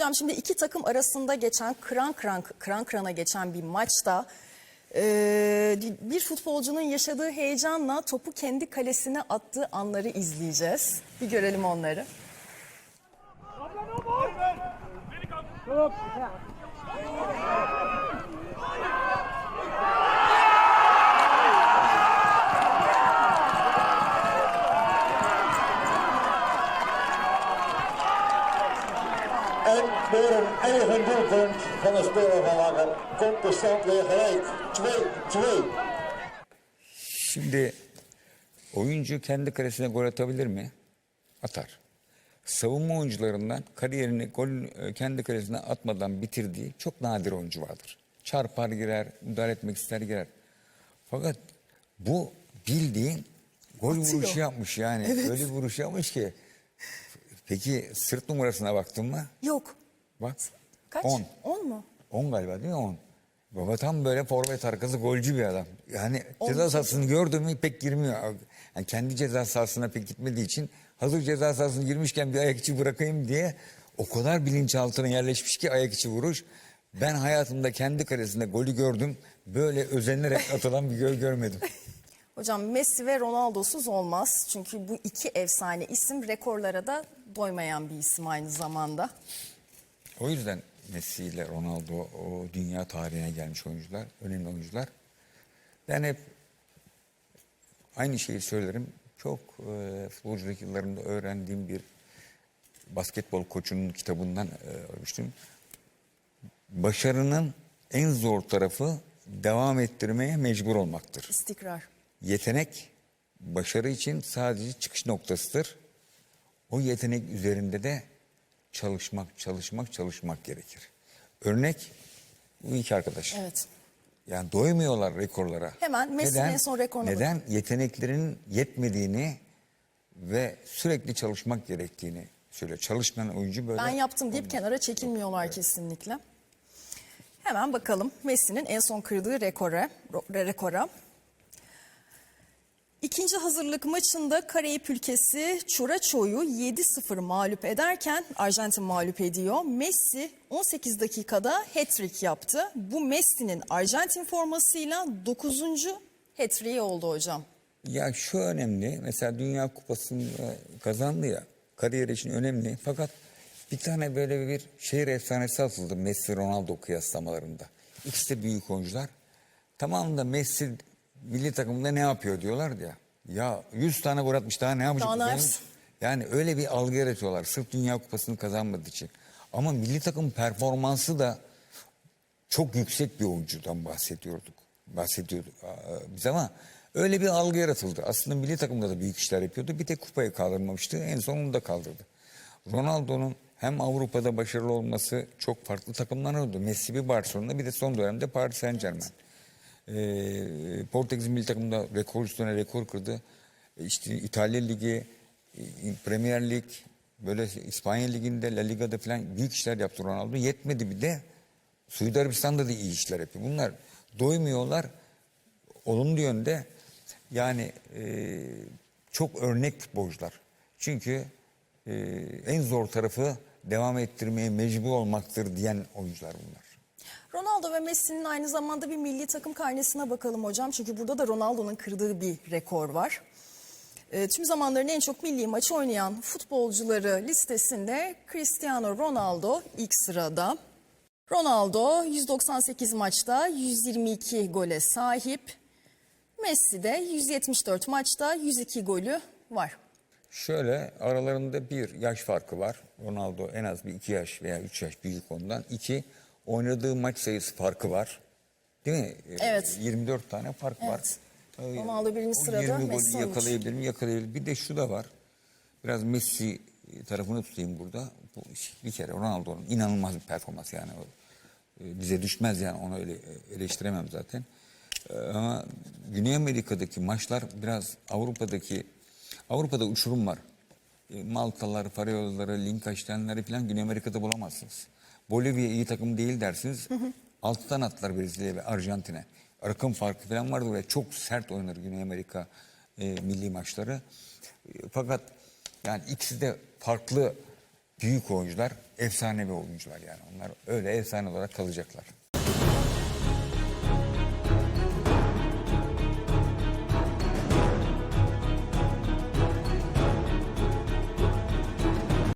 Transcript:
Hocam şimdi iki takım arasında geçen kıran kıran kıran kırana geçen bir maçta bir futbolcunun yaşadığı heyecanla topu kendi kalesine attığı anları izleyeceğiz. Bir görelim onları. En door een eigen doelpunt van de speler van Langer komt de stand weer gelijk. 2-2. Şimdi oyuncu kendi kalesine gol atabilir mi? Atar. Savunma oyuncularından kariyerini gol e, kendi kalesine atmadan bitirdiği çok nadir oyuncu vardır. Çarpar girer, müdahale etmek ister girer. Fakat bu bildiğin gol Atıyor. vuruşu yapmış yani. Öyle bir vuruş yapmış ki. Peki sırt numarasına baktın mı? Yok. Bak. Kaç? 10. 10 mu? 10 galiba değil mi 10? Baba tam böyle forvet arkası golcü bir adam. Yani On ceza sahasını gördü mü pek girmiyor. Yani kendi ceza sahasına pek gitmediği için hazır ceza sahasına girmişken bir ayak içi bırakayım diye o kadar bilinçaltına yerleşmiş ki ayak içi vuruş. Ben hayatımda kendi kalesinde golü gördüm. Böyle özenerek atılan bir gol görmedim. Hocam Messi ve Ronaldo'suz olmaz. Çünkü bu iki efsane isim rekorlara da doymayan bir isim aynı zamanda. O yüzden Messi ile Ronaldo o dünya tarihine gelmiş oyuncular, önemli oyuncular. Ben hep aynı şeyi söylerim. Çok e, futbolculuk yıllarımda öğrendiğim bir basketbol koçunun kitabından e. Başarının en zor tarafı devam ettirmeye mecbur olmaktır. İstikrar. Yetenek başarı için sadece çıkış noktasıdır. O yetenek üzerinde de çalışmak, çalışmak, çalışmak gerekir. Örnek bu iki arkadaş. Evet. Yani doymuyorlar rekorlara. Hemen Messi'nin en son rekoruna Neden? Yeteneklerin yetmediğini ve sürekli çalışmak gerektiğini söylüyor. Çalışmayan oyuncu böyle. Ben yaptım deyip kenara çekilmiyorlar kesinlikle. Hemen bakalım Messi'nin en son kırdığı rekora. rekora. İkinci hazırlık maçında Karayip ülkesi Çuraço'yu 7-0 mağlup ederken Arjantin mağlup ediyor. Messi 18 dakikada hat-trick yaptı. Bu Messi'nin Arjantin formasıyla 9. hat-trick'i oldu hocam. Ya şu önemli. Mesela Dünya Kupası'nı kazandı ya. Kariyer için önemli. Fakat bir tane böyle bir şehir efsanesi atıldı Messi Ronaldo kıyaslamalarında. İkisi de büyük oyuncular. Tamam da Messi milli takımda ne yapıyor diyorlar ya. Ya 100 tane gol atmış daha ne yapacak? Daha Benim-? Yani öyle bir algı yaratıyorlar sırf Dünya Kupası'nı kazanmadığı için. Ama milli takım performansı da çok yüksek bir oyuncudan bahsediyorduk. Bahsediyorduk biz ama öyle bir algı yaratıldı. Aslında milli takımda da büyük işler yapıyordu. Bir tek kupayı kaldırmamıştı. En son onu da kaldırdı. Ronaldo'nun hem Avrupa'da başarılı olması çok farklı takımlar oldu. Messi bir Barcelona bir de son dönemde Paris Saint Germain. Ee, Portekiz milli takımda rekor üstüne rekor kırdı. Ee, İşte İtalya Ligi, e, Premier Lig, böyle İspanya Ligi'nde, La Liga'da falan büyük işler yaptı Ronaldo. Yetmedi bir de Suudi Arabistan'da da iyi işler yapıyor. Bunlar doymuyorlar. Olumlu yönde yani e, çok örnek futbolcular. Çünkü e, en zor tarafı devam ettirmeye mecbur olmaktır diyen oyuncular bunlar. Ronaldo ve Messi'nin aynı zamanda bir milli takım karnesine bakalım hocam. Çünkü burada da Ronaldo'nun kırdığı bir rekor var. E, tüm zamanların en çok milli maçı oynayan futbolcuları listesinde Cristiano Ronaldo ilk sırada. Ronaldo 198 maçta 122 gole sahip. Messi de 174 maçta 102 golü var. Şöyle aralarında bir yaş farkı var. Ronaldo en az bir iki yaş veya üç yaş büyük ondan. İki, oynadığı maç sayısı farkı var. Değil mi? Ee, Evet. 24 tane fark var. Evet. Ee, Ronaldo birinci sırada, 20 golü Messi 13. yakalayabilir mi? Yakalayabilir. Bir de şu da var. Biraz Messi tarafını tutayım burada. Bu bir kere Ronaldo'nun inanılmaz bir performans yani. O, e, bize düşmez yani onu öyle e, eleştiremem zaten. Ama Güney Amerika'daki maçlar biraz Avrupa'daki Avrupa'da uçurum var. E, Maltalar, Farayolaları, Liechtenstein'leri falan Güney Amerika'da bulamazsınız. Bolivya iyi takım değil dersiniz. Alttan atlar Brezilya ve Arjantin'e. Rakım farkı falan vardır ve çok sert oynanır Güney Amerika e, milli maçları. E, fakat yani ikisi de farklı büyük oyuncular, efsanevi oyuncular yani. Onlar öyle efsane olarak kalacaklar.